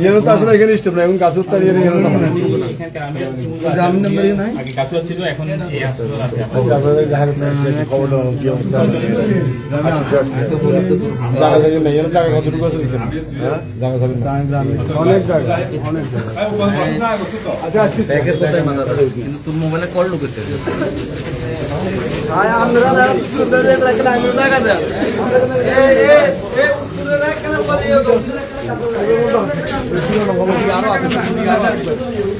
এখানে তো আসলে এখানে স্টেপ এখন এখানে তো নাই। এখানকার আমি গ্রাম নাম্বার নাই আগে ছিল এখন এই হাসপাতাল আছে আচ্ছা, আপনাদের খবর কি অবস্থা? জায়গা থেকে নেই এর জায়গা কতটুকু আছে হ্যাঁ? জায়গা থাকবে না? গ্রামে অনেক জায়গা অনেক জায়গা। আচ্ছা আজকে কোথায় মাথা থাকে কিন্তু তোর মোবাইলে কল আগে টেন বেড ছিল এখানে কি কি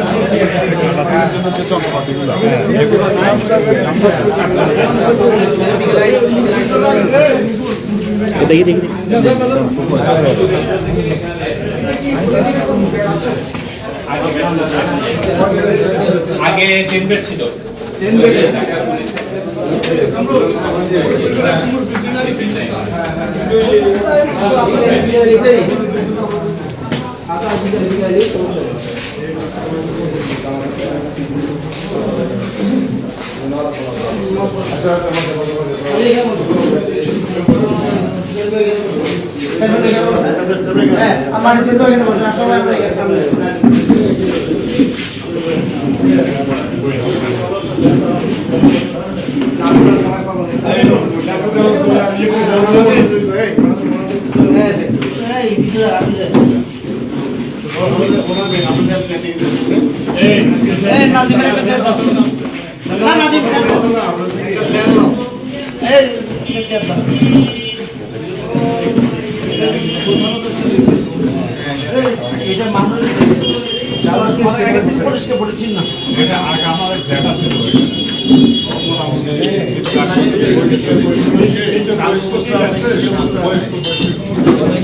কারণ রাখবেন কথা বলা হলো না পুরো সবাই তো বলে এই নাজিম কি সমস্যা কে বলো স্থায়ী কোনো স্টাফ নেই যদি মানে আমাদের একজন ডাক্তার- মুরাদবাড়ির সুগার ডাক্তারটা নেই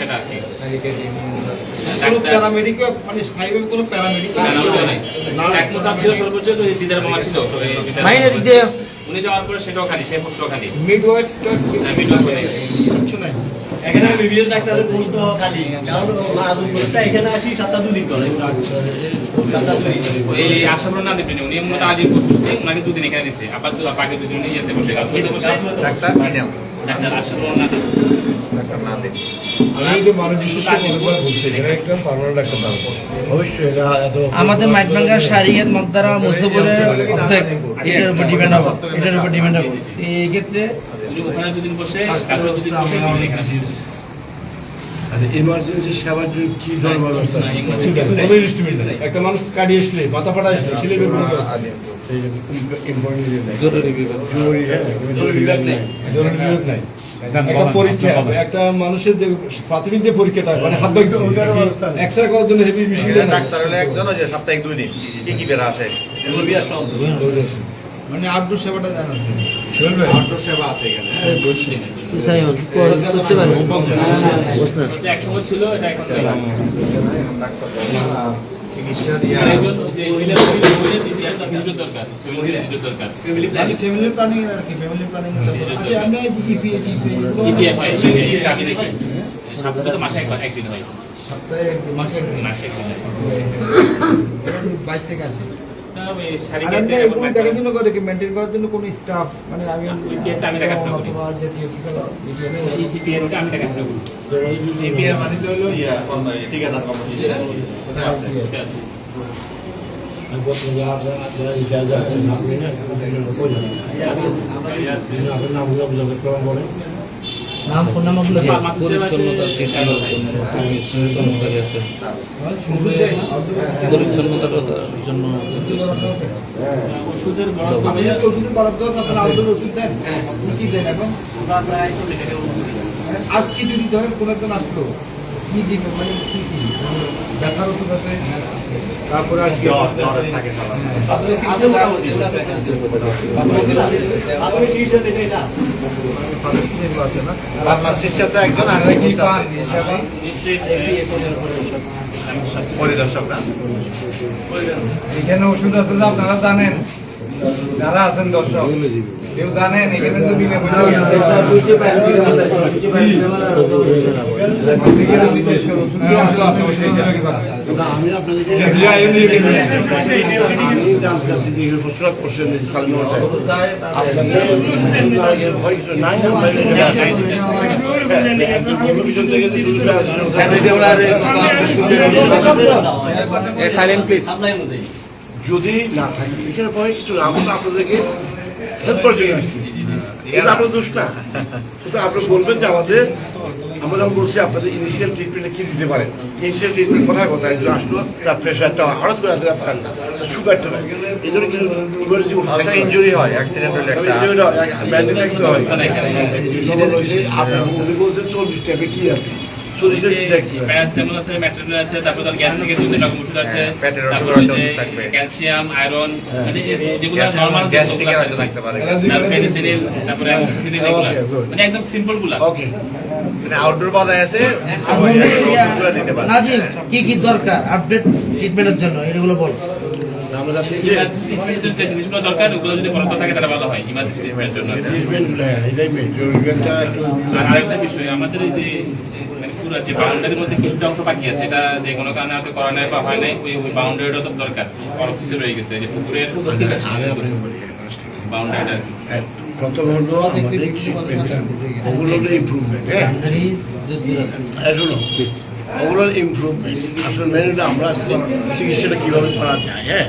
সেটা আর কি। স্থায়ীভাবে কোনো প্যারামেডিক না, না, ওটা নাই। এক মাস ছিল সর্বোচ্চ তো এই দিদার মামা ছিল তো এই দিদার মাইনে দিক দিয়ে। উনি যাওয়ার পরে সেটাও খালি সে পোস্টও খালি। মিডওয়াইফ কিছু নাই। এখানে বিবিএস ডাক্তারের পোস্ট খালি। কারণ পোস্টটা এখানে আসি সাতটা দুদিন করে। এই না দিবেন উনি মূলত এখানে দিছে। আবার বাকি দুদিন ইয়েতে বসে কাজ করতে ডাক্তার ডাক্তার আশাপুর না ডাক্তার না দেন। আমাদের মাইটবাঙ্গা শারিয়াত মকদারা মুসবরের অর্ধেক। এটার উপর ডিপেন্ড হবে এটার উপর ডিপেন্ড হবে। এই ক্ষেত্রে উনি ওখানে দুদিন বসে কাজে দুদিন বসে উনি এখানে সেবার জন্য কি ধরনের ব্যবস্থা। একটা মানুষ কাটি আসলে মাথা ফাটা আসলে ছেলে হ্যাঁ, মানুষের যে প্রাথমিক যে পরীক্ষাটা মানে হাত এক্সরে করার জন্য হেভি মেশিন ডাক্তার হলে একজন যে সাপ্তাহিক দুই দিন কি কি বেরা আসে মানে আউটডোর সেবাটা জানা আউটডোর সেবা আছে এখানে। করতে পারব। এটা একসময় ছিল এটা এখন ফ্যামিলি প্ল্যানিং আর কি ফ্যামিলি প্ল্যানিং আচ্ছা আমরা ইপি ইপিএফ হয় এই কাজে সপ্তাহে মাসে একদিন হয়। সপ্তাহে মাসে একদিন। মাসে একদিন বাইরে থেকে আসে করে মেনটেন করার জন্য কোনো স্টাফ মানে আমি আমি দেখাশোনা করি। আমি দেখাশোনা করি এপিআর মানিতে হলো ইয়া ঠিকাদার কর্মসূচি যেটা আছে, আছে ঠিক আছে নাম কোন নামগুলো কি? পরিচ্ছন্নতা কর্মচারী আছে। পরিচ্ছন্নতার জন্য ওষুধের বরাদ্দ ওষুধ দেন? আপনি কি দেন এখন? আজকে যদি ধরেন কোনো একজন আসলো কি দিবেন মানে কি কি ব্যথার ওষুধ আছে। তারপরে আজকে আপনি চিকিৎসা আছে। একজন আর একজন পরিদর্শক। না এখানে ওষুধ আছে যে আপনারা জানেন। যারা আছেন দর্শক। কেউ জানেন এখানে তো বিনামূল্যে সাইলেন্ট প্লিজ যদি না থাকে এখানে ভয় কিছু না আমরা আপনাদেরকে হেল্প করার জন্য আসছি। এটা আপনার দোষ না। শুধু আপনি বলবেন যে আমাদের আমরা যেমন বলছি আপনাদের ইনিশিয়াল ট্রিটমেন্টে কি দিতে পারেন ইনিশিয়াল ট্রিটমেন্ট কথা কথা একজন আসলো তার প্রেশারটা হঠাৎ করে আসলে পারেন না। সুগারটা নাই। এই জন্য কিছু ইমার্জেন্সি আচ্ছা হয় অ্যাক্সিডেন্ট হলে একটা। ব্যান্ডেজ থাকতে হয় সেটা হলো যে আপনি বলছেন চল্লিশ টাকা কি আছে? প্যারাসিটামল আছে আছে তারপর রকম ওষুধ আছে তারপর। ক্যালসিয়াম আয়রন মানে যেগুলো নরমাল গ্যাস্ট্রিক হয়তো থাকতে পারে। পেনিসিলিন তারপরে অ্যামোক্সিসিলিন এগুলো। মানে একদম সিম্পলগুলা ওকে মানে আউটডোর বাজার আছে ওষুধগুলো দিতে পারে। নাজিম কি কি দরকার? আপডেট ট্রিটমেন্টের জন্য এগুলো বল। জিনিসগুলো দরকার ওগুলো যদি বরাদ্দ থাকে তাহলে ভালো হয় ইমার্জেন্সি ট্রিটমেন্টের জন্য। ট্রিটমেন্টগুলো এটাই ট্রিটমেন্টটা একটু আর আরেকটা বিষয় আমাদের এই যে পুরো যে বাউন্ডারির মধ্যে কিছুটা অংশ বাকি আছে এটা যে কোনো কারণে হয়তো করা নাই বা হয় নাই ওই ওই বাউন্ডারিটা তো দরকার পরবর্তীতে রয়ে গেছে যে পুকুরের বাউন্ডারিটা প্রথম হলো আমাদের ট্রিটমেন্টটা ওগুলো হ্যাঁ। শুনো আসলে আমরা চিকিৎসাটা কীভাবে করা যায় হ্যাঁ।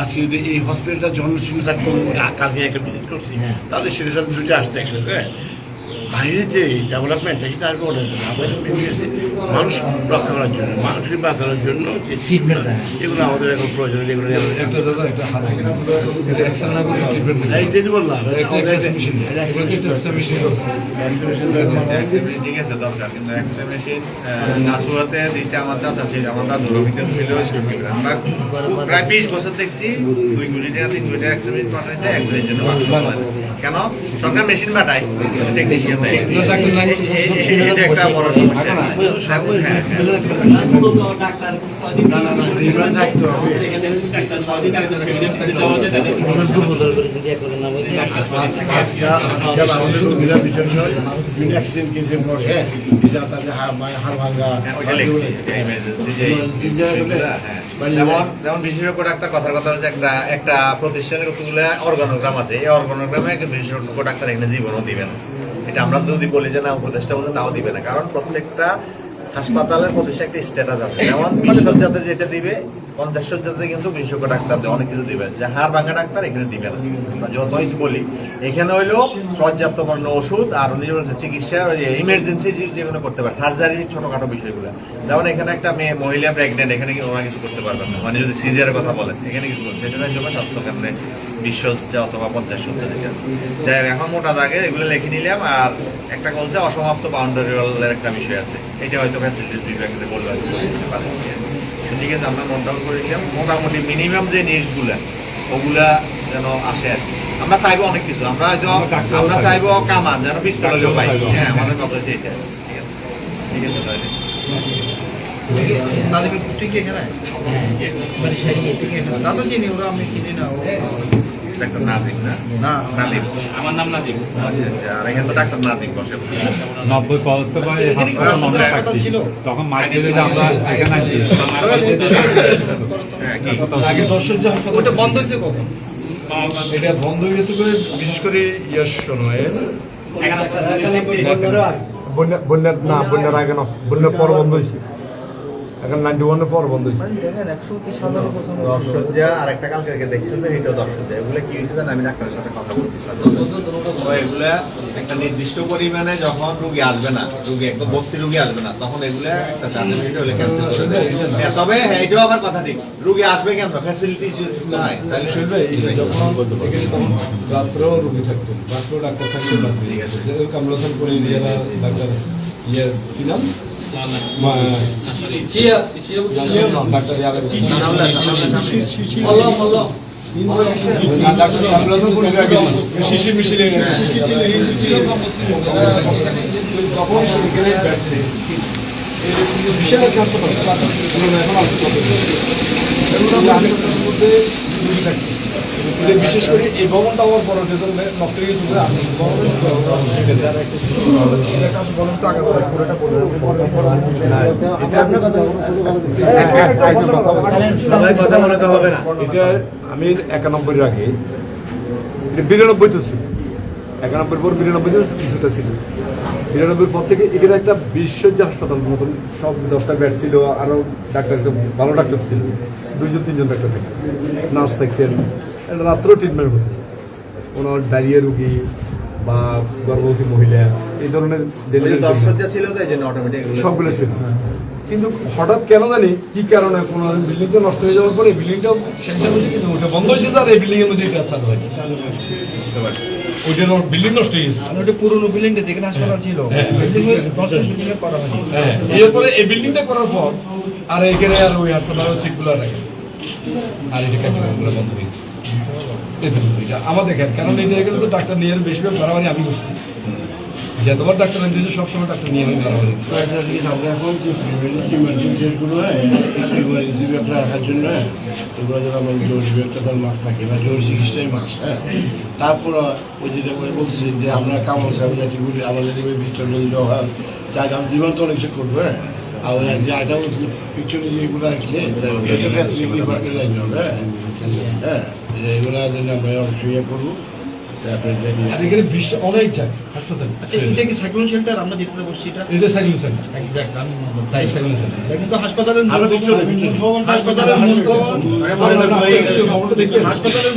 আজকে যদি এই হসপিটালটা জন্মচিহ্ন থাকতো কালকে একটা ভিজিট করছি তাহলে সেটা সাথে দুটো আসতে হ্যাঁ? বাইরে যে ডেভেলপমেন্ট এটা আর কোনো না। আমাদের main হচ্ছে মানুষ রক্ষা করার জন্য মানুষকে বাঁচানোর জন্য এগুলো আমাদের এখন প্রয়োজন এগুলো এই যে বললাম একটা এক্সরে মেশিন এগুলো একটা এক্সরে মেশিন ঠিক আছে দরকার। কিন্তু এক্সরে মেশিন নাসুয়াতে দিছে আমার চাচা ছিল। আমার দাদু রবিতে ছিল আমরা প্রায় বিশ বছর দেখছি। দুই কোটি টাকা তিন কোটি টাকা এক্সরে মেশিন পাঠাইছে একজনের জন্য বাক্স পাঠায় না। কেন? সরকার মেশিন পাঠায়। টেকনিশিয়ান কথার কথা হচ্ছে একটা একটা প্রতিষ্ঠানের কতগুলো অর্গানোগ্রাম আছে এই অর্গানোগ্রামে একজন বিশেষজ্ঞ ডাক্তার এখানে জীবনও দিবে না এটা আমরা যদি বলি যে না উপদেষ্টা বলতে নাও দিবে না। কারণ প্রত্যেকটা হাসপাতালের প্রতিষ্ঠা একটা স্ট্যাটাস আছে। যেমন বিশ সজ্জাতে যেটা দিবে পঞ্চাশ সজ্জাতে কিন্তু বিশেষজ্ঞ ডাক্তার দেয়, অনেক কিছু দিবে যে হাড় ভাঙা ডাক্তার এখানে দিবে না। যতই বলি এখানে হইল পর্যাপ্ত পণ্য ওষুধ আর নির্ভরশীল চিকিৎসার ওই ইমার্জেন্সি যেগুলো করতে পারে সার্জারি ছোটখাটো বিষয়গুলো। যেমন এখানে একটা মেয়ে মহিলা প্রেগনেন্ট এখানে ওরা কিছু করতে পারবে না। মানে যদি সিজারের কথা বলেন এখানে কিছু করতে সেটার জন্য স্বাস্থ্য কেন্দ্রে বিশ অথবা পঞ্চাশ যেটা যাই এখন মোটা দাগে এগুলো লিখে নিলাম আর একটা বলছে অসমাপ্ত বাউন্ডারি ওয়ালের একটা বিষয় আছে। এটা হয়তো ফ্যাসিলিটিস বিভাগে বলবে তো ঠিক আছে আমরা নোট ডাউন করে নিলাম। মোটামুটি মিনিমাম যে নিউজগুলা ওগুলা যেন আসে আর কি। আমরা চাইব অনেক কিছু। আমরা হয়তো আমরা চাইব। কামান যেন পিস্তল পাই। হ্যাঁ আমাদের কথা হচ্ছে এটা ঠিক আছে। ঠিক আছে তাহলে। নাজিমের পুষ্টি কি এখানে? মানে সারিয়ে ঠিক আছে না তো চিনি ওরা আমি চিনি না ও ডাক্তার নাদিম না? নাদিম। আমার নাম নাজিম আচ্ছা আচ্ছা। আর এখানে তো ডাক্তার নাদিম বসে। নব্বই পদার্থ ছিল? তখন মাইকেলে আমরা এখানে আছি। হ্যাঁ আগে দর্শক যে ওটা বন্ধ হয়েছে কখন? এটা বন্ধ হয়ে গেছে করে বিশেষ করে ইয়ার সময় বন্যা বন্যার না বন্যার আগে না। বন্যার পর বন্ধ হয়েছে। এখন নাইনটি ওয়ানের পর বন্ধ হয়েছে। দর্শকজা আর একটা কালকে দেখছিল যে এটাও দর্শকজা এগুলো কি হয়েছে জানেন? আমি ডাক্তারের সাথে কথা বলছি তো একটা নির্দিষ্ট পরিমাণে যখন রুগী আসবে না রুগী একদম ভর্তি রুগী আসবে না তখন এগুলা একটা সার্টিফিকেট হলে ক্যান্সেল করে দেয় তবে এটাও আবার কথা ঠিক। রুগী আসবে কেন ফ্যাসিলিটি নাই তাহলে শুনবে যখন রাত্রেও রুগী থাকতো রাত্রেও ডাক্তার থাকতো রাত্রে ঠিক আছে। যে করে ডাক্তার ইয়ে কি নাম? শিশির মিশিলে ব্যাটছে বিশাল একটা হাসপাতাল এখন হাসপাতালের মধ্যে রুগী থাকে কিন্তু বিশেষ করে এই ভবনটা আমার বড় জন্য নষ্ট হয়ে গেছে আমি একানব্বই আগে বিরানব্বই তো ছিল। একানব্বই পর বিরানব্বই তো কিছুটা ছিল। বিরানব্বই পর থেকে এখানে একটা বিশ্ব যে হাসপাতাল মতন সব দশটা বেড ছিল আরও ডাক্তার ভালো ডাক্তার ছিল। দুইজন তিনজন ডাক্তার থাকতেন নার্স থাকতেন একটা রাত্রেও ট্রিটমেন্ট হতো। ওনার ডায়রিয়া রুগী বা গর্ভবতী মহিলা এই ধরনের সবগুলো ছিল। কিন্তু হঠাৎ কেন জানি কি কারণে কোনো বিল্ডিংটা নষ্ট হয়ে যাওয়ার পরে বিল্ডিংটাও সেটা হয়েছে কিন্তু ওটা বন্ধ হয়েছে আর এই বিল্ডিং এর মধ্যে এটা চালু হয় ওইটা বিল্ডিং নষ্ট হয়ে গেছে। আর ওটা পুরনো বিল্ডিংটা যেখানে হাসপাতাল ছিল হ্যাঁ। হ্যাঁ। এরপরে এই বিল্ডিংটা করার পর আর এখানে আর ওই হাসপাতালের সিটগুলো রাখে আর এটা ক্যান্টিনগুলো বন্ধ হয়ে গেছে। আমাদের কারণ এটা এখানে তো ডাক্তার নিয়ে বেশিরভাগ বাড়াবাড়ি আমি করছি। যতবার ডাক্তার নিয়ে সবসময় ডাক্তার নিয়ে আমি বাড়াবাড়ি আমরা এখন আসার জন্য এগুলো মাছ থাকে বা ওই যেটা করে বলছি যে দাম জীবন তো অনেক কিছু করব হ্যাঁ আর যে আটা বলছি লাগবে হ্যাঁ আমরা করব তারপরে অনেক জায়গা এটা কি সাইক্লোন শেল্টার আমরা যেখানে বসছি এটা এটা সাইকেল সেন্টার এক্সাক্ট আমি তাই সাইকেল সেন্টার কিন্তু হাসপাতালের। হাসপাতালের মূল ভবন হাসপাতালের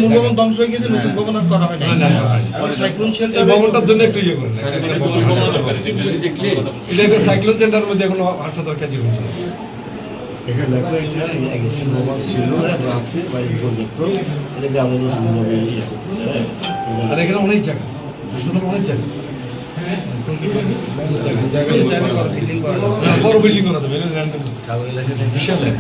মূল ভবন ধ্বংস হয়ে গেছে নতুন ভবন আর করা না, সাইক্লোন শেল্টার ভবনটার জন্য একটু ইয়ে করেন। এটা একটা সাইক্লোন সেন্টারের মধ্যে এখনও হাসপাতাল কাজ। এখানে দেখো মোবাইল ছিল আছে বা এটাকে আমাদের হ্যাঁ। আর এখানে অনেক জায়গা। হাসপাতাল অনেক জায়গা। বড় বিল্ডিং করা যাবে। বিশাল জায়গা।